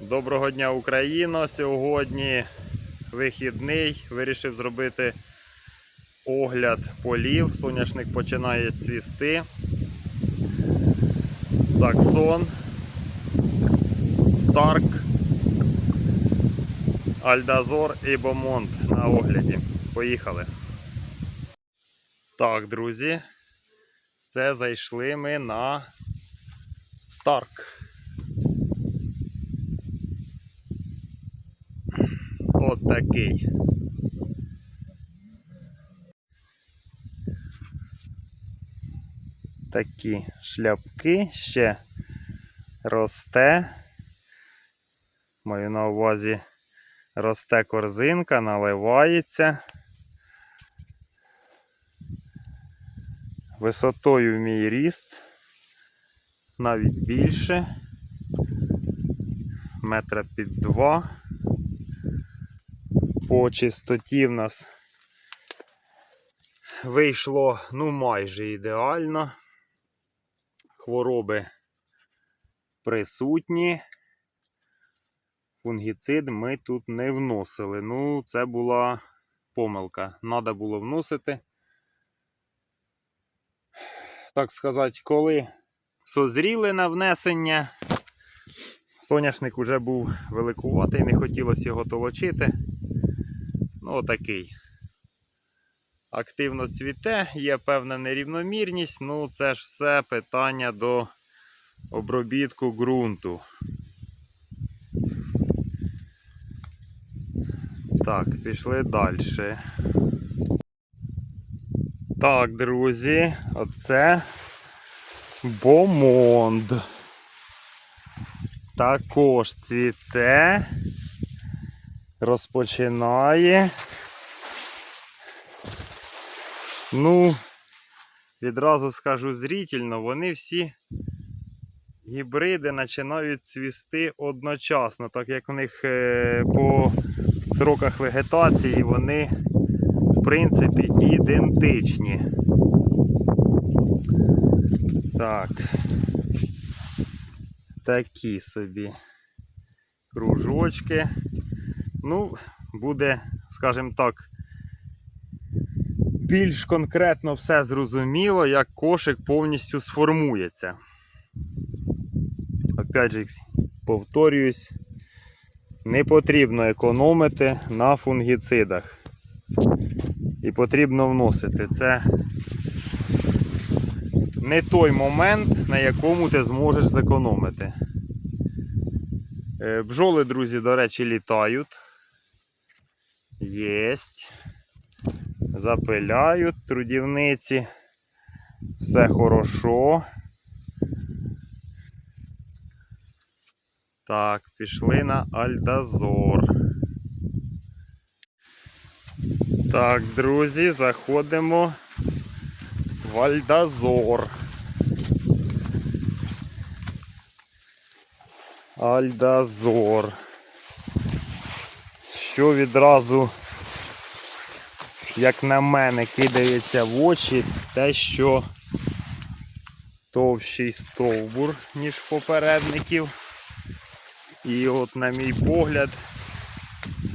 Доброго дня, Україно! Сьогодні вихідний. Вирішив зробити огляд полів. Соняшник починає цвісти. Саксон, Старк, Альдазор і Бомонт на огляді. Поїхали. Так, друзі, це зайшли ми на Старк. От такий. Такі шляпки ще росте. Маю на увазі росте корзинка, наливається. Висотою мій ріст. Навіть більше. Метра під два по чистоті в нас вийшло ну майже ідеально. Хвороби присутні. Фунгіцид ми тут не вносили. Ну, це була помилка. Надо було вносити. Так сказати, коли созріли на внесення, соняшник вже був великуватий, не хотілося його толочити. Ну, отакий. Активно цвіте, є певна нерівномірність, ну це ж все питання до обробітку ґрунту. Так, пішли далі. Так, друзі, оце бомонд. Також цвіте розпочинає. Ну, відразу скажу зрительно, вони всі гібриди починають цвісти одночасно, так як у них е, по сроках вегетації вони, в принципі, ідентичні. Так. Такі собі кружочки. Ну, буде, скажімо так, більш конкретно все зрозуміло, як кошик повністю сформується. Опять же, повторююсь, не потрібно економити на фунгіцидах. І потрібно вносити. Це не той момент, на якому ти зможеш зекономити. Е, Бджоли, друзі, до речі, літають. Єсть. Запиляють трудівниці. Все хорошо. Так, пішли на Альдазор. Так, друзі, заходимо в Альдазор. Альдазор. Що відразу, як на мене, кидається в очі, те, що товщий стовбур, ніж попередників. І от, на мій погляд,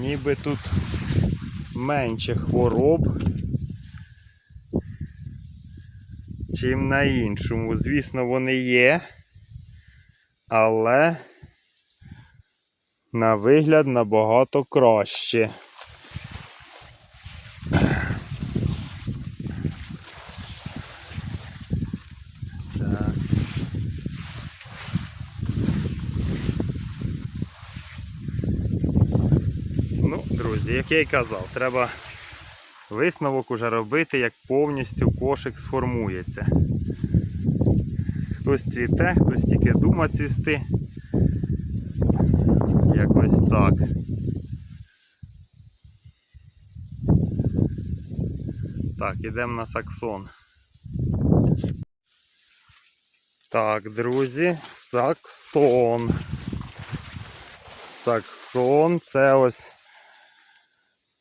ніби тут менше хвороб, чим на іншому. Звісно, вони є, але на вигляд набагато краще. Ну, друзі, як я й казав, треба висновок уже робити, як повністю кошик сформується. Хтось цвіте, хтось тільки дума цвісти. Якось так. Так, ідемо на саксон. Так, друзі, саксон. Саксон це ось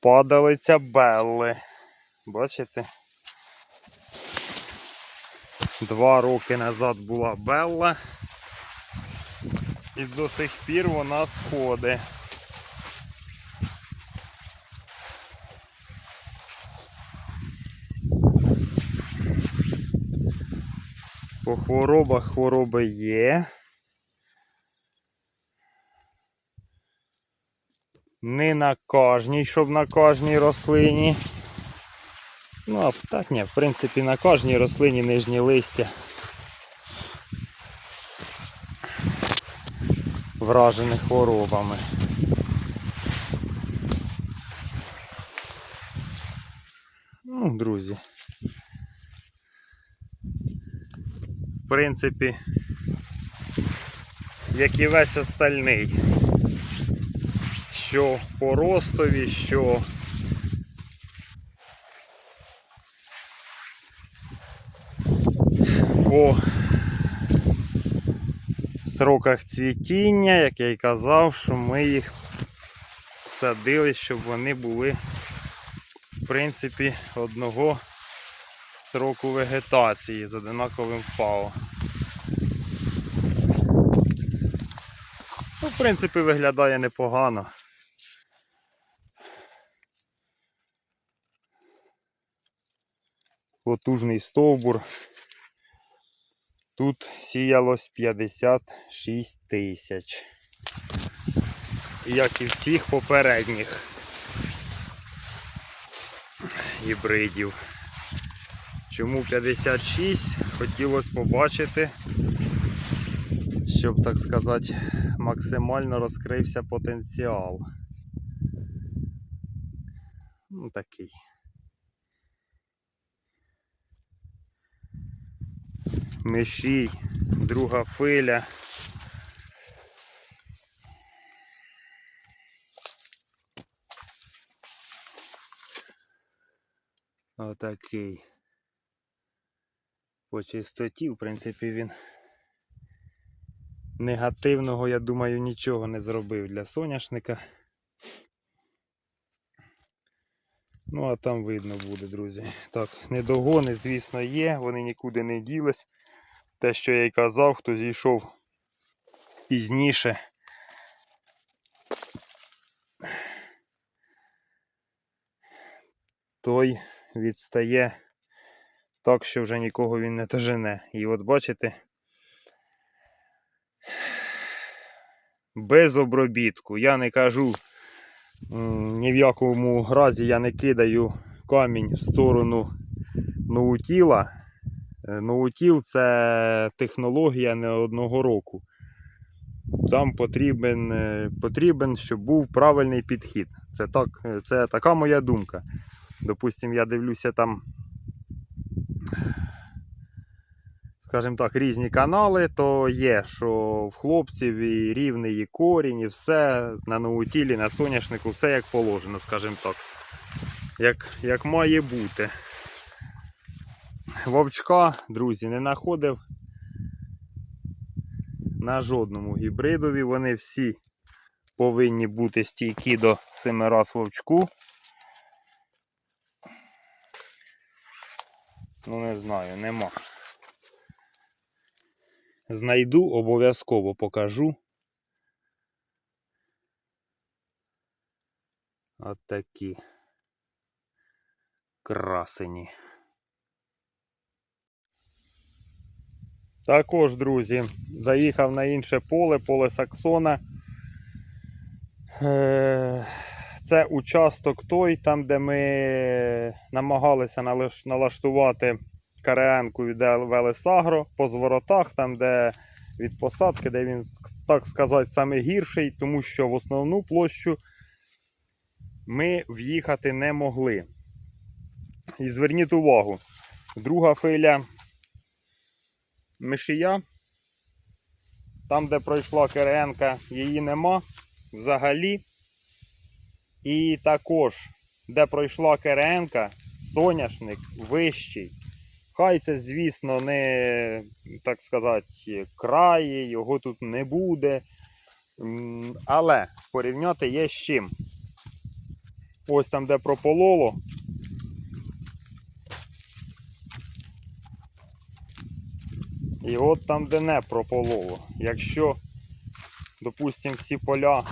падалиця Белли. Бачите? Два роки назад була Белла. І до сих пір вона сходить. По хворобах хвороби є. Не на кожній, щоб на кожній рослині. Ну, а так ні, в принципі, на кожній рослині нижні листя. Вражені хворобами. Ну, друзі. В принципі, як і весь остальний. Що по ростові, що по сроках цвітіння, як я й казав, що ми їх садили, щоб вони були, в принципі, одного сроку вегетації з одинаковим ФАО. Ну, в принципі, виглядає непогано. Потужний стовбур. Тут сіялось 56 тисяч. Як і всіх попередніх гібридів. Чому 56? Хотілося побачити, щоб, так сказати, максимально розкрився потенціал. Ну, такий. Мишій, друга филя. Отакий. По чистоті, в принципі, він негативного, я думаю, нічого не зробив для соняшника. Ну, а там видно буде, друзі. Так, недогони, звісно, є, вони нікуди не ділись. Те, що я й казав, хто зійшов пізніше. Той відстає так, що вже нікого він не дожене. І от бачите, без обробітку. Я не кажу, ні в якому разі я не кидаю камінь в сторону ноутіла. Е, Ноутіл це технологія не одного року. Там потрібен, е, потрібен, щоб був правильний підхід. Це, так, е, це така моя думка. Допустим, я дивлюся там, скажімо так, різні канали, то є, що в хлопців і рівний і корінь, і все на ноутілі, на соняшнику, все як положено, скажімо так. Як, як має бути. Вовчка, друзі, не знаходив на жодному гібридові. Вони всі повинні бути стійкі до 7 раз вовчку. Ну, не знаю, нема. Знайду, обов'язково покажу. От такі красені. Також, друзі, заїхав на інше поле, поле Саксона. Е, Це участок той, там, де ми намагалися налаштувати кареанку від Велесагро по зворотах, там, де від посадки, де він, так сказати, саме гірший, тому що в основну площу ми в'їхати не могли. І зверніть увагу, друга филя мишія. Там, де пройшла Кириенка, її нема взагалі. І також, де пройшла Кириенка, соняшник вищий. Хай це, звісно, не, так сказати, краї, його тут не буде. Але порівняти є з чим. Ось там, де пропололо, І от там, де не пропололо. Якщо допустимо, всі поля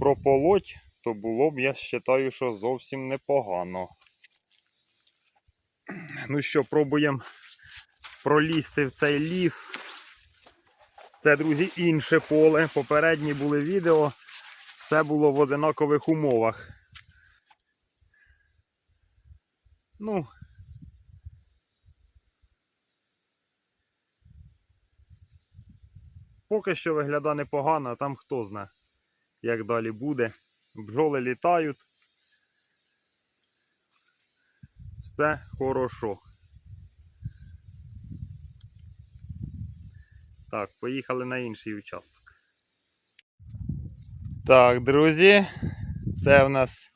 прополоть, то було б, я вважаю, що зовсім непогано. Ну що, пробуємо пролізти в цей ліс. Це, друзі, інше поле. Попередні були відео. Все було в одинакових умовах. Ну. Поки що виглядає непогано, а там хто знає, як далі буде. Бджоли літають. Все хорошо. Так, поїхали на інший участок. Так, друзі, це в нас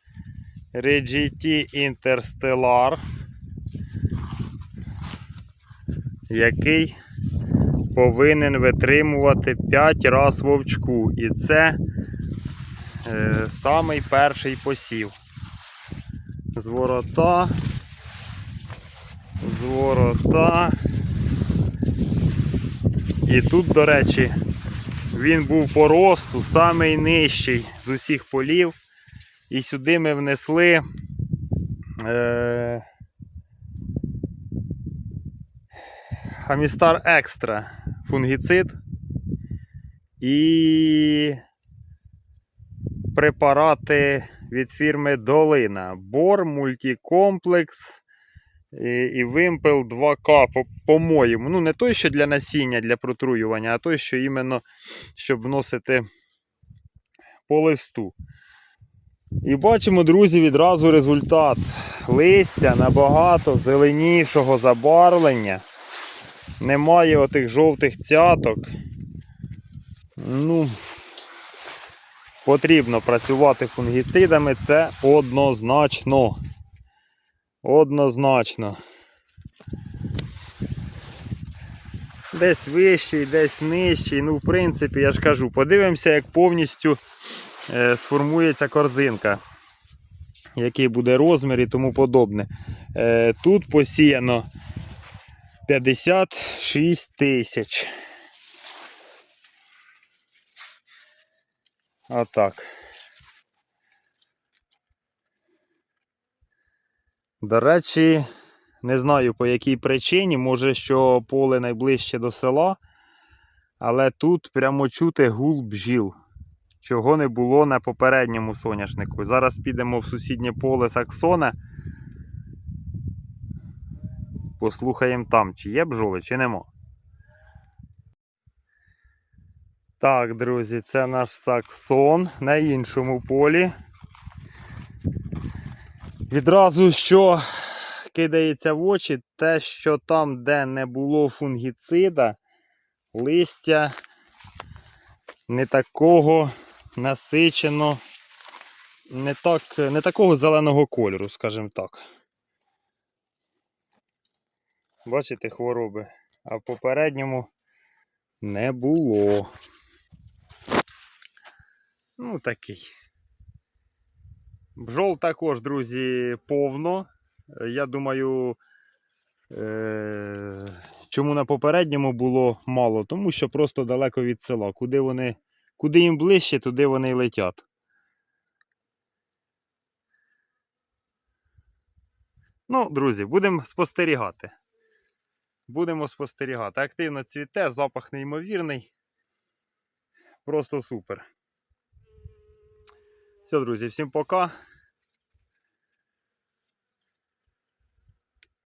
RGT Interstellar, який повинен витримувати 5 раз вовчку. І це е, самий перший посів. З ворота. З ворота. І тут, до речі, він був по росту самий нижчий з усіх полів. І сюди ми внесли е, Амістар Екстра фунгіцид і препарати від фірми Долина. Бор, мультикомплекс і, вимпел 2К, по- по-моєму. Ну, не той, що для насіння, для протруювання, а той, що іменно щоб вносити по листу. І бачимо, друзі, відразу результат. Листя набагато зеленішого забарвлення. Немає отих жовтих цяток. Ну, потрібно працювати фунгіцидами, це однозначно. Однозначно. Десь вищий, десь нижчий. Ну, в принципі, я ж кажу, подивимося, як повністю е, сформується корзинка. Який буде розмір і тому подобне. Е, тут посіяно 56 тисяч. Отак. До речі, не знаю по якій причині, може, що поле найближче до села, але тут прямо чути гул бджіл, чого не було на попередньому соняшнику. Зараз підемо в сусіднє поле Саксона. Послухаємо там, чи є бджоли, чи нема. Так, друзі, це наш Саксон на іншому полі. Відразу що кидається в очі, те, що там, де не було фунгіцида, листя не такого насичено, не, так, не такого зеленого кольору, скажімо так. Бачите хвороби, а в попередньому не було. Ну, такий. Бджол також, друзі, повно. Я думаю, е- чому на попередньому було мало? Тому що просто далеко від села. Куди вони, куди їм ближче, туди вони й летять. Ну, друзі, будемо спостерігати. Будемо спостерігати. Активно цвіте, запах неймовірний. Просто супер. Все, друзі, всім пока.